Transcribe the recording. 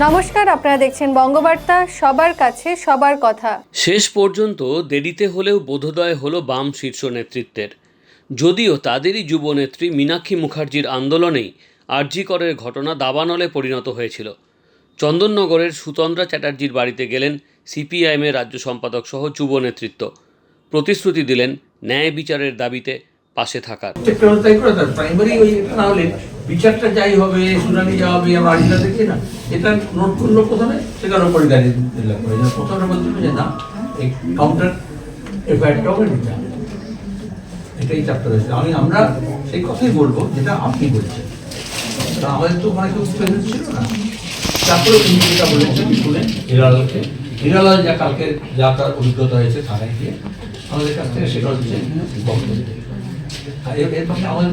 নমস্কার আপনারা দেখছেন বঙ্গবার্তা সবার কাছে সবার কথা। শেষ পর্যন্ত দেরিতে হলেও বোধোদয় হলো বাম শীর্ষ নেতৃত্বের। যদিও তাদেরই যুবনেত্রী মীনাক্ষী মুখার্জির আন্দোলনেই আরজিকরের ঘটনা দাবানলে পরিণত হয়েছিল। চন্দননগরের সুতন্দ্রা চ্যাটার্জির বাড়িতে গেলেন সিপিআইএমের রাজ্য সম্পাদক সহ যুব নেতৃত্ব প্রতিশ্রুতি দিলেন ন্যায় বিচারের দাবিতে পাশে থাকার। প্রাইমারি বিচারটা যাই হবে, শুনানি যা হবে, আমরা আজকে দেখি না। এটা নোট করল প্রথমে সেটার উপরে দাঁড়িয়ে দিলাম। প্রথমে বলছিল যে না, এই কাউন্টার এফআইআরটাও নিতে হবে এটাই চাপটা রয়েছে আমি, আমরা সেই কথাই বলব যেটা আপনি বলছেন। আমাদের তো ওখানে কেউ ছিল না। তারপরে উনি যেটা বলেছেন শুনে হিরালালকে। হিরালাল যা কালকে যা তার অভিজ্ঞতা হয়েছে থানায় গিয়ে, আমাদের কাছ থেকে সেটা হচ্ছে বক্তব্য। আর এর আমাদের